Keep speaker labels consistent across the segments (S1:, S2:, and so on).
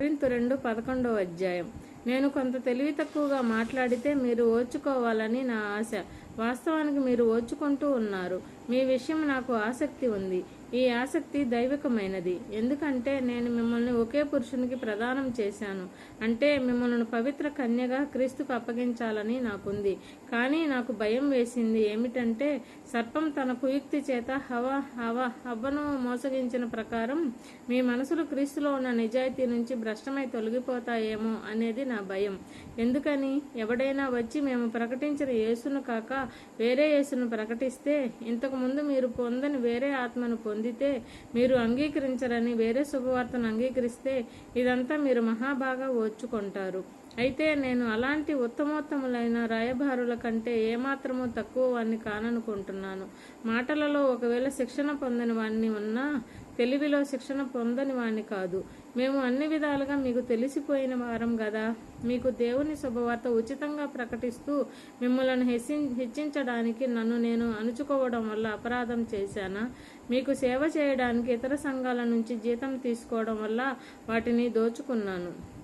S1: కొరింథు రెండు పదకొండవ అధ్యాయం. నేను కొంత తెలివి తక్కువగా మాట్లాడితే మీరు ఓర్చుకోవాలని నా ఆశ. వాస్తవానికి మీరు ఓర్చుకుంటూ ఉన్నారు. మీ విషయం నాకు ఆసక్తి ఉంది. ఈ ఆసక్తి దైవికమైనది. ఎందుకంటే నేను మిమ్మల్ని ఒకే పురుషునికి ప్రదానం చేశాను. అంటే మిమ్మల్ని పవిత్ర కన్యగా క్రీస్తుకు అప్పగించాలని నాకుంది. కానీ నాకు భయం వేసింది ఏమిటంటే సర్పం తన కుయుక్తి చేత హవ హవ హవ్వను మోసగించిన ప్రకారం మీ మనసులు క్రీస్తులో ఉన్న నిజాయితీ నుంచి భ్రష్టమై తొలగిపోతాయేమో అనేది నా భయం. ఎందుకని? ఎవడైనా వచ్చి మేము ప్రకటించిన యేసును కాక వేరే యేసును ప్రకటిస్తే ఇంతకు ముందు మీరు పొందని వేరే ఆత్మను పొందితే మీరు అంగీకరించరని వేరే శుభవార్తను అంగీకరిస్తే ఇదంతా మీరు మహాబాగా ఓర్చుకుంటారు అయితే నేను అలాంటి ఉత్తమోత్తములైన రాయబారుల కంటే ఏమాత్రమూ తక్కువ వాణ్ణి కాననుకుంటున్నాను. మాటలలో ఒకవేళ శిక్షణ పొందని వాణ్ణి ఉన్నా తెలివిలో శిక్షణ పొందని వాణ్ణి కాదు. మేము అన్ని విధాలుగా మీకు తెలిసిపోయిన వారం కదా మీకు దేవుని శుభవార్త ఉచితంగా ప్రకటిస్తూ మిమ్మల్ని హెచ్చి హెచ్చించడానికి నన్ను నేను అణుచుకోవడం వల్ల అపరాధం చేశానా? మీకు సేవ చేయడానికి ఇతర సంఘాల నుంచి జీతం తీసుకోవడం వల్ల వాటిని దోచుకున్నాను.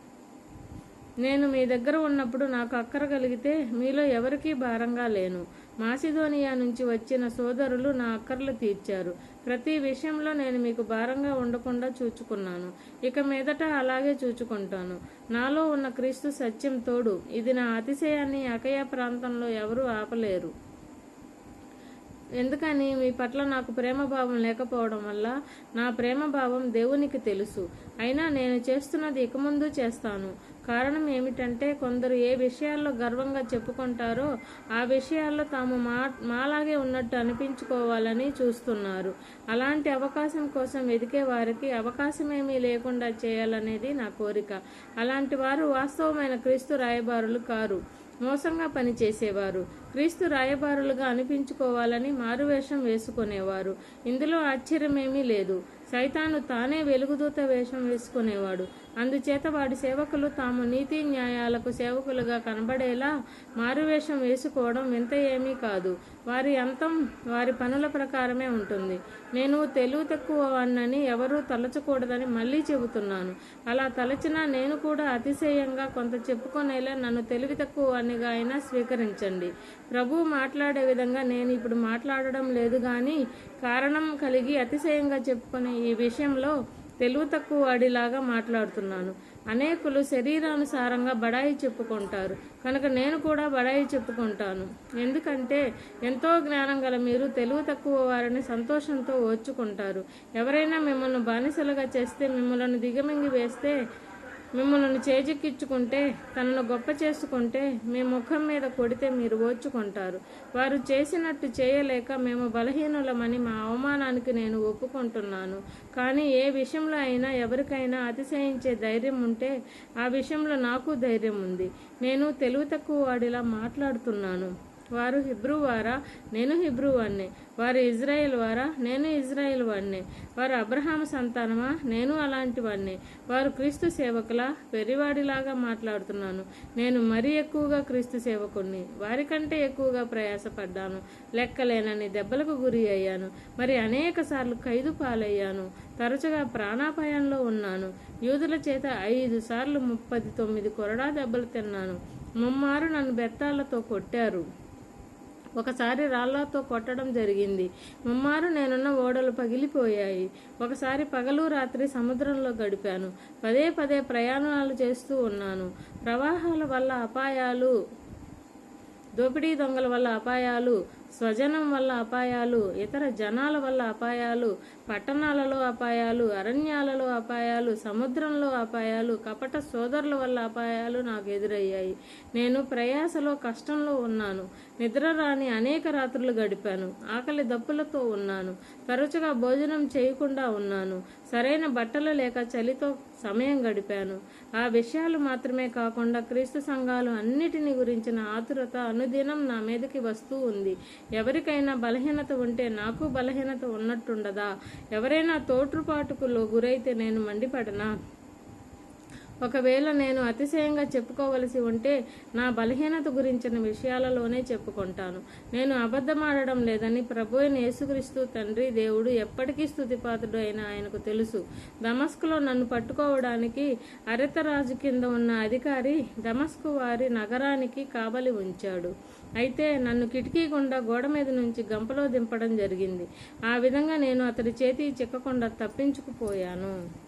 S1: నేను మీ దగ్గర ఉన్నప్పుడు నాకు అక్కర కలిగితే మీలో ఎవరికీ భారంగా లేను. మాసిదోనియా నుంచి వచ్చిన సోదరులు నా అక్కర్లు తీర్చారు. ప్రతి విషయంలో నేను మీకు భారంగా ఉండకుండా చూచుకున్నాను. ఇక మీదట అలాగే చూచుకుంటాను. నాలో ఉన్న క్రీస్తు సత్యం తోడు. ఇది నా అతిశయాన్ని అకయ ప్రాంతంలో ఎవరూ ఆపలేరు. ఎందుకని? మీ పట్ల నాకు ప్రేమ భావం లేకపోవడం వల్ల నా ప్రేమ భావం దేవునికి తెలుసు. అయినా నేను చేస్తున్నది ఇక ముందు చేస్తాను. కారణం ఏమిటంటే కొందరు ఏ విషయాల్లో గర్వంగా చెప్పుకుంటారో ఆ విషయాల్లో తాము మా మాలాగే ఉన్నట్టు అనిపించుకోవాలని చూస్తున్నారు. అలాంటి అవకాశం కోసం వెతికే వారికి అవకాశమేమీ లేకుండా చేయాలనేది నా కోరిక. అలాంటి వారు వాస్తవమైన క్రీస్తు రాయబారులు కారు. మోసంగా పనిచేసేవారు. క్రీస్తు రాయబారులుగా అనిపించుకోవాలని మారువేషం వేసుకునేవారు ఇందులో ఆశ్చర్యమేమీ లేదు. సైతాను తానే వెలుగుదూత వేషం వేసుకునేవాడు. అందుచేత వాడి సేవకులు తాము నీతి న్యాయాలకు సేవకులుగా కనబడేలా మారువేషం వేసుకోవడం వింత ఏమీ కాదు. వారి అంతం వారి పనుల ప్రకారమే ఉంటుంది. నేను తెలివి తక్కువ వాణ్ణని ఎవరూ తలచకూడదని మళ్ళీ చెబుతున్నాను. అలా తలచినా నేను కూడా అతిశయంగా కొంత చెప్పుకునేలా నన్ను తెలివి తక్కువ వాణ్ణిగా అయినా స్వీకరించండి. ప్రభు మాట్లాడే విధంగా నేను ఇప్పుడు మాట్లాడడం లేదు కానీ కారణం కలిగి అతిశయంగా చెప్పుకునే ఈ విషయంలో తెలుగు తక్కువ వాడిలాగా మాట్లాడుతున్నాను. అనేకులు శరీరానుసారంగా బడాయి చెప్పుకుంటారు. కనుక నేను కూడా బడాయి చెప్పుకుంటాను. ఎందుకంటే ఎంతో జ్ఞానం గల మీరు తెలుగు తక్కువ వారిని సంతోషంతో ఓర్చుకుంటారు. ఎవరైనా మిమ్మల్ని బానిసలుగా చేస్తే మిమ్మల్ని దిగమింగి వేస్తే మిమ్మల్ని చేజిక్కించుకుంటే తనను గొప్ప చేసుకుంటే మీ ముఖం మీద కొడితే మీరు ఓర్చుకుంటారు వారు చేసినట్టు చేయలేక మేము బలహీనులమని మా అవమానానికి నేను ఒప్పుకుంటున్నాను. కానీ ఏ విషయంలో అయినా ఎవరికైనా అతిశయించే ధైర్యం ఉంటే ఆ విషయంలో నాకు ధైర్యం ఉంది. నేను తెలివి తక్కువ వాడిలా మాట్లాడుతున్నాను. వారు హిబ్రూ వారా? నేను హిబ్రూ వాడినే వారు ఇజ్రాయేల్ వారా? నేను ఇజ్రాయేల్ వాడినే వారు అబ్రహాం సంతానమా? నేను అలాంటి వాడిని వారు క్రీస్తు సేవకులా? పెరివాడిలాగా మాట్లాడుతున్నాను. నేను మరీ ఎక్కువగా క్రీస్తు సేవకుణ్ణి. వారికంటే ఎక్కువగా ప్రయాసపడ్డాను. లెక్కలేనని దెబ్బలకు గురి అయ్యాను. మరి అనేక సార్లు ఖైదు పాలయ్యాను. తరచుగా ప్రాణాపాయంలో ఉన్నాను. యూదుల చేత ఐదు సార్లు ముప్పది తొమ్మిది కొరడా దెబ్బలు తిన్నాను. ముమ్మారు నన్ను బెత్తాలతో కొట్టారు. ఒకసారి రాళ్ళతో కొట్టడం జరిగింది. ముమ్మారు నేనున్న ఓడలు పగిలిపోయాయి. ఒకసారి పగలు రాత్రి సముద్రంలో గడిపాను. పదే పదే ప్రయాణాలు చేస్తూ ఉన్నాను. ప్రవాహాల వల్ల అపాయాలు దోపిడీ దొంగల వల్ల అపాయాలు స్వజనం వల్ల అపాయాలు ఇతర జనాల వల్ల అపాయాలు పట్టణాలలో అపాయాలు అరణ్యాలలో అపాయాలు సముద్రంలో అపాయాలు కపట సోదరుల వల్ల అపాయాలు నాకు ఎదురయ్యాయి. నేను ప్రయాసలో కష్టంలో ఉన్నాను. నిద్ర రాని అనేక రాత్రులు గడిపాను. ఆకలి దప్పులతో ఉన్నాను. తరచుగా భోజనం చేయకుండా ఉన్నాను. సరైన బట్టలు లేక చలితో సమయం గడిపాను. ఆ విషయాలు మాత్రమే కాకుండా క్రీస్తు సంఘాలు అన్నిటిని గురించిన ఆతురత అనుదినం నా మీదకి వస్తూ ఉంది. ఎవరికైనా బలహీనత ఉంటే నాకు బలహీనత ఉన్నట్టుండదా? ఎవరైనా తోట్రుపాటుకు గురైతే నేను మండిపడనా? ఒకవేళ నేను అతిశయంగా చెప్పుకోవలసి ఉంటే నా బలహీనత గురించిన విషయాలలోనే చెప్పుకుంటాను. నేను అబద్ధమాడడం లేదని ప్రభు అయిన యేసుక్రీస్తు తండ్రి దేవుడు ఎప్పటికీ స్థుతిపాత్రుడు అయిన ఆయనకు తెలుసు. దమస్కులో నన్ను పట్టుకోవడానికి అరితరాజు కింద ఉన్న అధికారి దమస్కు వారి నగరానికి కావలి ఉంచాడు. అయితే నన్ను కిటికీ గుండా గోడ మీద నుంచి గంపలో దింపడం జరిగింది. ఆ విధంగా నేను అతడి చేతి చిక్కకుండా తప్పించుకుపోయాను.